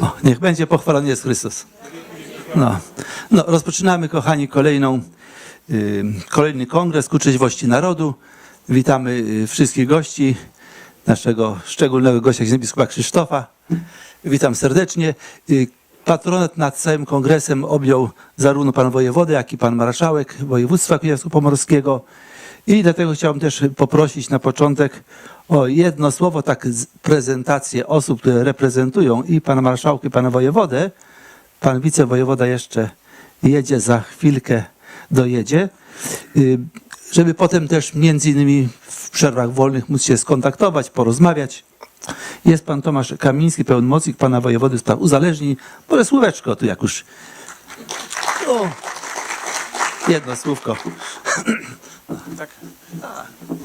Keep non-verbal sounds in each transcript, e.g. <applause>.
O, niech będzie pochwalony jest Chrystus. No, no rozpoczynamy, kochani, kolejną, kolejny kongres ku trzeźwości narodu. Witamy y, wszystkich gości, naszego szczególnego gościa, księdza biskupa Krzysztofa. Witam serdecznie. Y, patronat nad całym kongresem objął zarówno pan wojewoda, jak i pan marszałek województwa kujawsko-pomorskiego. I dlatego chciałbym też poprosić na początek o jedno słowo, tak prezentację osób, które reprezentują i pana marszałka, i pana wojewodę. Pan wicewojewoda jeszcze jedzie, za chwilkę dojedzie, Y, żeby potem też między innymi w przerwach wolnych móc się skontaktować, porozmawiać. Jest pan Tomasz Kamiński, pełnomocnik pana wojewody spraw uzależnień. Może słóweczko tu jak już. O, jedno słówko.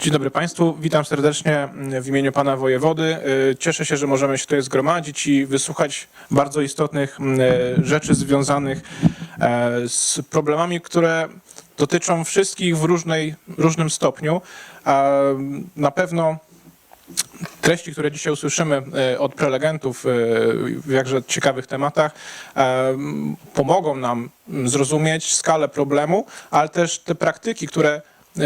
Dzień dobry Państwu, witam serdecznie w imieniu Pana Wojewody. Y, Cieszę się, że możemy się tutaj zgromadzić i wysłuchać bardzo istotnych y, rzeczy związanych e, z problemami, które dotyczą wszystkich w różnej, różnym stopniu. A Na pewno treści, które dzisiaj usłyszymy e, od prelegentów e, w jakże ciekawych tematach, e, pomogą nam zrozumieć skalę problemu, ale też te praktyki, które e,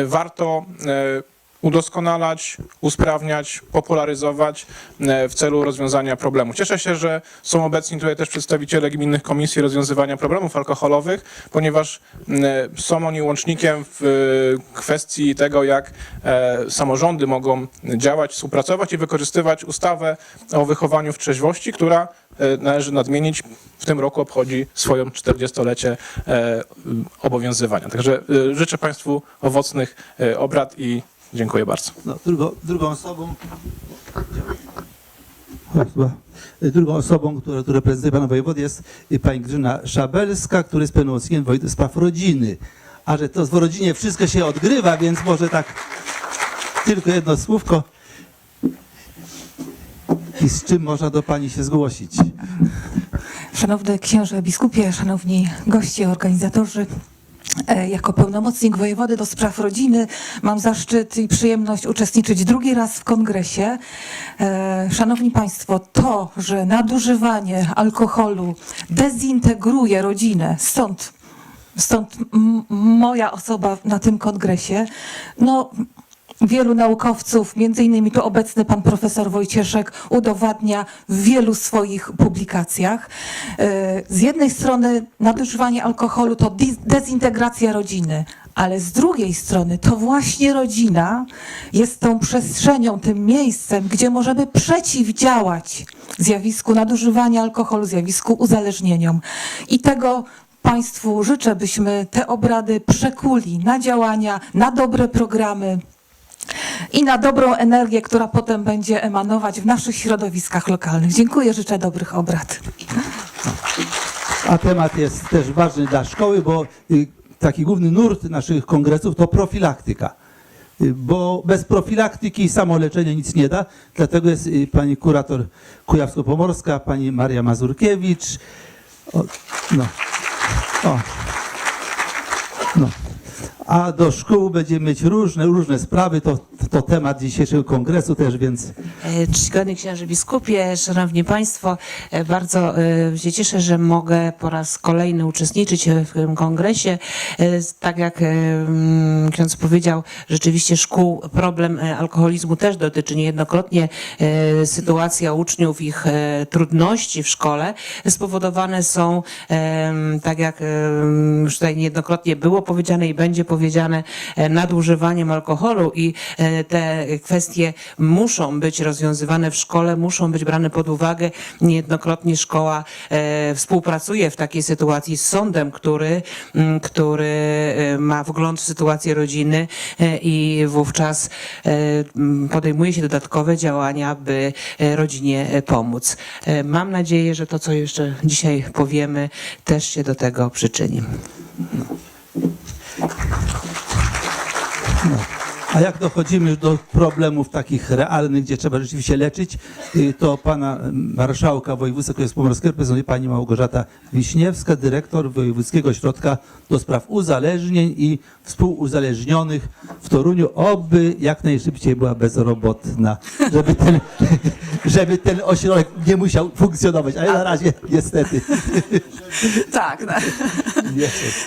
warto e, udoskonalać, usprawniać, popularyzować e, w celu rozwiązania problemu. Cieszę się, że są obecni tutaj też przedstawiciele gminnych komisji rozwiązywania problemów alkoholowych, ponieważ e, są oni łącznikiem w e, kwestii tego, jak samorządy mogą działać, współpracować i wykorzystywać ustawę o wychowaniu w trzeźwości, która należy nadmienić, w tym roku obchodzi swoją 40-lecie e, obowiązywania. Także życzę Państwu owocnych obrad i dziękuję bardzo. No, drugą, drugą osobą. Drugą osobą, która tu reprezentuje pana wojewody jest pani Grzyna Szabelska, który jest pełnomocnikiem wojewody spraw rodziny. A że to w rodzinie wszystko się odgrywa, więc może tak tylko jedno słówko. I z czym można do pani się zgłosić? Szanowny księże biskupie, szanowni goście, organizatorzy, jako pełnomocnik wojewody do spraw rodziny mam zaszczyt i przyjemność uczestniczyć drugi raz w kongresie. E, Szanowni Państwo, to, że nadużywanie alkoholu dezintegruje rodzinę, stąd, stąd moja osoba na tym kongresie, no wielu naukowców, między innymi tu obecny pan profesor Wojcieszek, udowadnia w wielu swoich publikacjach. E, Z jednej strony nadużywanie alkoholu to dezintegracja rodziny, ale z drugiej strony to właśnie rodzina jest tą przestrzenią, tym miejscem, gdzie możemy przeciwdziałać zjawisku nadużywania alkoholu, zjawisku uzależnieniom. I tego Państwu życzę, byśmy te obrady przekuli na działania, na dobre programy, i na dobrą energię, która potem będzie emanować w naszych środowiskach lokalnych. Dziękuję, życzę dobrych obrad. A temat jest też ważny dla szkoły, bo y, taki główny nurt naszych kongresów to profilaktyka. Y, Bo bez profilaktyki samo leczenie nic nie da. Dlatego jest y, pani kurator Kujawsko-Pomorska, pani Maria Mazurkiewicz. O, no. O. No. A do szkół będziemy mieć różne, różne sprawy. To, to temat dzisiejszego kongresu też, więc E, Czcigodny księże biskupie, szanowni państwo, e, bardzo e, się cieszę, że mogę po raz kolejny uczestniczyć w tym kongresie. Tak jak mm, ksiądz powiedział, rzeczywiście szkół problem alkoholizmu też dotyczy niejednokrotnie. Sytuacja uczniów, ich trudności w szkole spowodowane są, tak jak już tutaj niejednokrotnie było powiedziane i będzie powiedziane, e, nadużywaniem alkoholu i e, te kwestie muszą być rozwiązywane w szkole, muszą być brane pod uwagę. Niejednokrotnie szkoła e, współpracuje w takiej sytuacji z sądem, który, który ma wgląd w sytuację rodziny i wówczas podejmuje się dodatkowe działania, by rodzinie pomóc. Mam nadzieję, że to, co jeszcze dzisiaj powiemy, też się do tego przyczyni. A jak dochodzimy do problemów takich realnych, gdzie trzeba rzeczywiście leczyć, y, to pana marszałka województwa kujawsko-pomorskiego reprezentuje pani Małgorzata Wiśniewska, dyrektor Wojewódzkiego Ośrodka do Spraw Uzależnień i Współuzależnionych w Toruniu. Oby jak najszybciej była bezrobotna, żeby ten żeby ten ośrodek nie musiał funkcjonować, ale na razie niestety. Tak. No.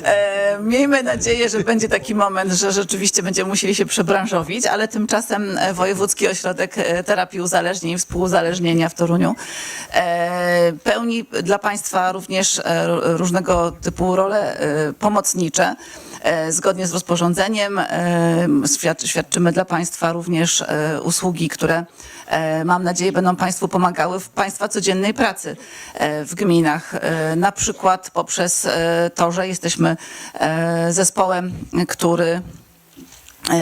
E, miejmy nadzieję, że będzie taki moment, że rzeczywiście będziemy musieli się przebranżowić, ale tymczasem e, Wojewódzki Ośrodek e, Terapii Uzależnień i Współuzależnienia w Toruniu e, pełni dla Państwa również różnego typu role pomocnicze. E, Zgodnie z rozporządzeniem e, świad- świadczymy dla Państwa również e, usługi, które mam nadzieję będą Państwu pomagały w Państwa codziennej pracy w gminach. Na przykład poprzez to, że jesteśmy zespołem, który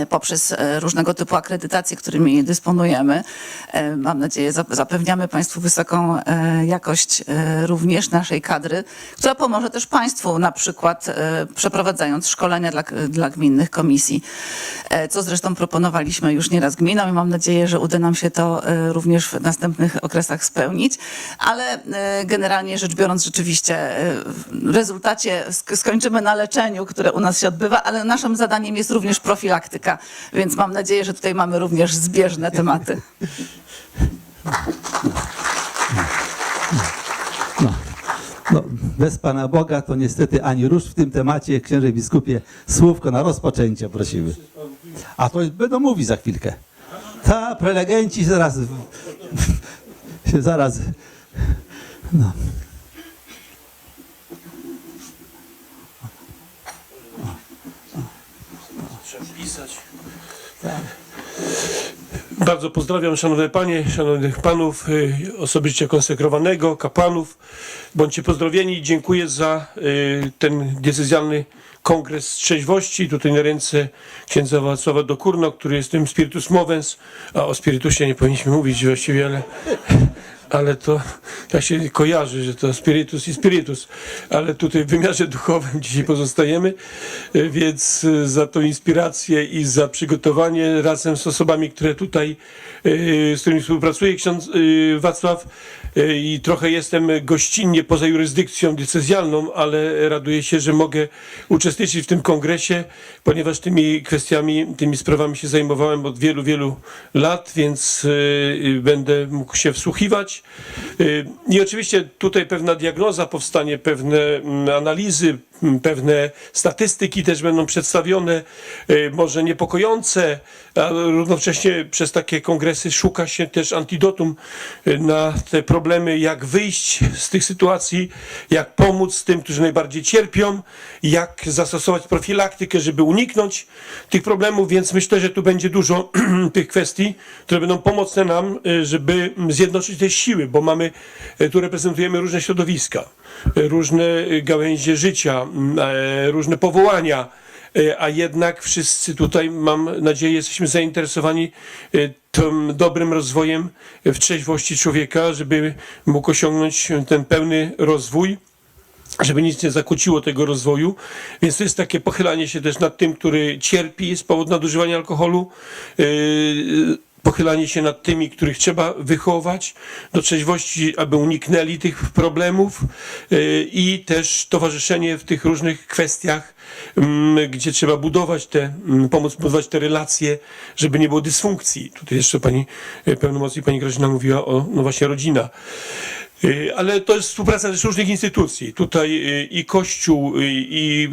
poprzez e, różnego typu akredytacje, którymi dysponujemy. E, Mam nadzieję, zap- zapewniamy Państwu wysoką e, jakość e, również naszej kadry, która pomoże też Państwu na przykład e, przeprowadzając szkolenia dla, dla gminnych komisji, e, co zresztą proponowaliśmy już nieraz gminom i mam nadzieję, że uda nam się to e, również w następnych okresach spełnić, ale e, generalnie rzecz biorąc rzeczywiście e, w rezultacie sk- skończymy na leczeniu, które u nas się odbywa, ale naszym zadaniem jest również profilaktyka, więc mam nadzieję, że tutaj mamy również zbieżne tematy. No, bez Pana Boga to niestety ani rusz w tym temacie. Księże biskupie, słówko na rozpoczęcie prosimy. A to będą mówić za chwilkę. Ta, prelegenci zaraz... zaraz... No. Bardzo pozdrawiam szanowne panie, szanownych panów, y, osobiście konsekrowanego, kapłanów. Bądźcie pozdrowieni. Dziękuję za y, ten diecezjalny kongres trzeźwości. Tutaj na ręce księdza Wacława Dokurno, który jest tym spiritus movens. A o spirytusie nie powinniśmy mówić właściwie, ale, ale to tak się kojarzy, że to spiritus i spiritus. Ale tutaj w wymiarze duchowym dzisiaj pozostajemy, y, więc y, za tą inspirację i za przygotowanie razem z osobami, które tutaj, y, z którymi współpracuje ksiądz Wacław i trochę jestem gościnnie poza jurysdykcją diecezjalną, ale raduję się, że mogę uczestniczyć w tym kongresie, ponieważ tymi kwestiami, tymi sprawami się zajmowałem od wielu, wielu lat, więc będę mógł się wsłuchiwać. much. I oczywiście tutaj pewna diagnoza powstanie, pewne mm, analizy, mm, pewne statystyki też będą przedstawione, y, może niepokojące, a równocześnie przez takie kongresy szuka się też antidotum y, na te problemy, jak wyjść z tych sytuacji, jak pomóc tym, którzy najbardziej cierpią, jak zastosować profilaktykę, żeby uniknąć tych problemów, więc myślę, że tu będzie dużo <clears throat> tych kwestii, które będą pomocne nam, y, żeby zjednoczyć te siły, bo mamy, y, tu reprezentujemy różne środowiska, y, różne y, gałęzie życia, e, różne powołania, a jednak wszyscy tutaj, mam nadzieję, jesteśmy zainteresowani tym dobrym rozwojem w trzeźwości człowieka, żeby mógł osiągnąć ten pełny rozwój żeby nic nie zakłóciło tego rozwoju. Więc to jest takie pochylanie się też nad tym, który cierpi z powodu nadużywania alkoholu, yy, pochylanie się nad tymi, których trzeba wychować do trzeźwości, aby uniknęli tych problemów yy, i też towarzyszenie w tych różnych kwestiach, mm, gdzie trzeba budować te, mm, pomóc budować te relacje, żeby nie było dysfunkcji. Tutaj jeszcze pani yy, pełnomocnik, pani Grażyna mówiła o, no właśnie, rodzina. Y, Ale to jest współpraca też różnych instytucji. Tutaj y, i Kościół, y, i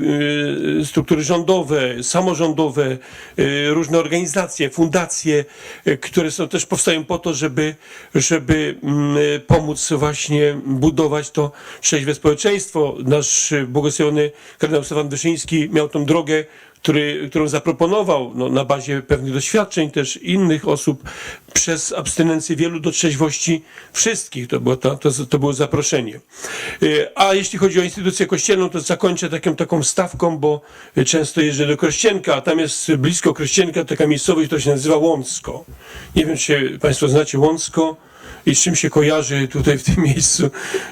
struktury rządowe, samorządowe, różne organizacje, fundacje, które są też powstają po to, żeby, żeby mm, pomóc właśnie budować to trzeźwe społeczeństwo. Nasz błogosławiony kardynał Stefan Wyszyński miał tą drogę, który, którą zaproponował no, na bazie pewnych doświadczeń też innych osób przez abstynencję wielu do trzeźwości wszystkich. To było, to, to, to było zaproszenie. Y, A jeśli chodzi o instytucję kościelną, to zakończę taką, taką stawką, bo często jeżdżę do Krościenka, a tam jest blisko Krościenka taka miejscowość, która się nazywa Łącko. Nie wiem, czy Państwo znacie Łącko i z czym się kojarzy tutaj w tym <laughs> miejscu,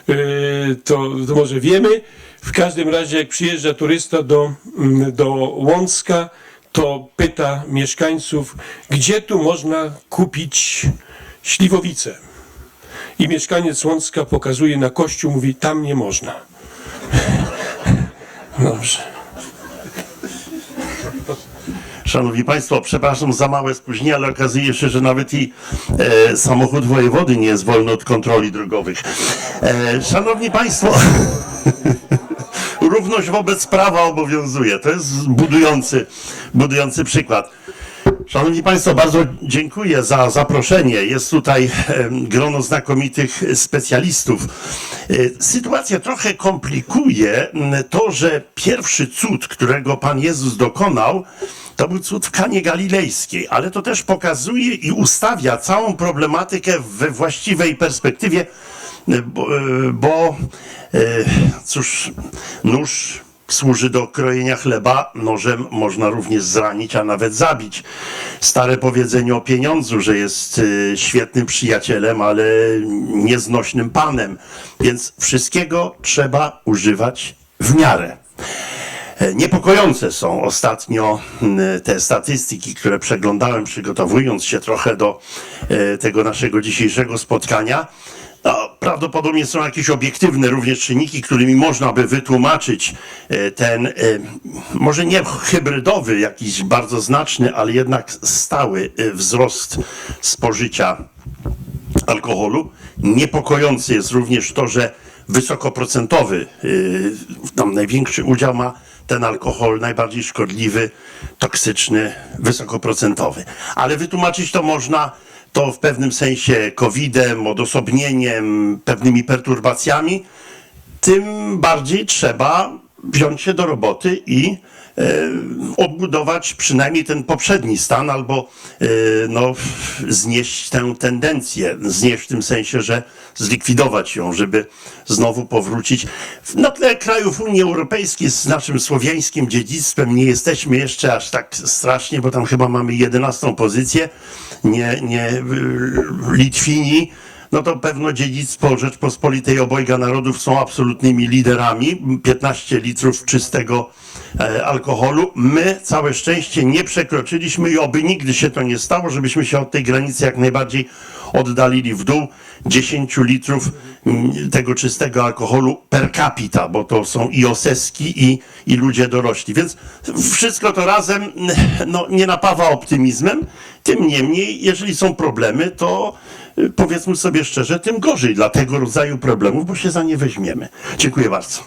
y, to, to może wiemy. W każdym razie, jak przyjeżdża turysta do, mm, do Łącka, to pyta mieszkańców, gdzie tu można kupić śliwowicę. I mieszkaniec Łącka pokazuje na kościół, mówi, tam nie można. <laughs> Dobrze. Szanowni Państwo, przepraszam za małe spóźnienie, ale okazuje się, że nawet i e, samochód wojewody nie jest wolny od kontroli drogowych. E, szanowni Państwo, <laughs> równość wobec prawa obowiązuje. To jest budujący, budujący przykład. Szanowni Państwo, bardzo dziękuję za zaproszenie. Jest tutaj grono znakomitych specjalistów. E, Sytuację trochę komplikuje to, że pierwszy cud, którego Pan Jezus dokonał, to był cud w Kanie Galilejskiej, ale to też pokazuje i ustawia całą problematykę we właściwej perspektywie, bo, e, e, cóż, nóż służy do krojenia chleba, nożem można również zranić, a nawet zabić. Stare powiedzenie o pieniądzu, że jest y, świetnym przyjacielem, ale nieznośnym panem. Więc wszystkiego trzeba używać w miarę. E, Niepokojące są ostatnio te statystyki, które przeglądałem, przygotowując się trochę do e, tego naszego dzisiejszego spotkania. No, prawdopodobnie są jakieś obiektywne również czynniki, którymi można by wytłumaczyć e, ten, e, może nie hybrydowy, jakiś bardzo znaczny, ale jednak stały e, wzrost spożycia alkoholu. Niepokojące jest również to, że wysokoprocentowy, tam największy udział ma ten alkohol, najbardziej szkodliwy, toksyczny, wysokoprocentowy. Ale wytłumaczyć to można to w pewnym sensie COVID-em, odosobnieniem, pewnymi perturbacjami. Tym bardziej trzeba wziąć się do roboty i odbudować przynajmniej ten poprzedni stan, albo e, no, znieść tę tendencję, znieść w tym sensie, że zlikwidować ją, żeby znowu powrócić. Na tle krajów Unii Europejskiej z naszym słowiańskim dziedzictwem nie jesteśmy jeszcze aż tak strasznie, bo tam chyba mamy 11 pozycję, nie, nie y, Litwini, no to pewno dziedzictwo Rzeczpospolitej obojga narodów są absolutnymi liderami. 15 litrów czystego e, alkoholu. My całe szczęście nie przekroczyliśmy i oby nigdy się to nie stało, żebyśmy się od tej granicy jak najbardziej oddalili w dół. 10 litrów mm, tego czystego alkoholu per capita, bo to są i oseski, i, i ludzie dorośli. Więc wszystko to razem no, nie napawa optymizmem. Tym niemniej, jeżeli są problemy, to powiedzmy sobie szczerze, tym gorzej dla tego rodzaju problemów, bo się za nie weźmiemy. Dziękuję bardzo.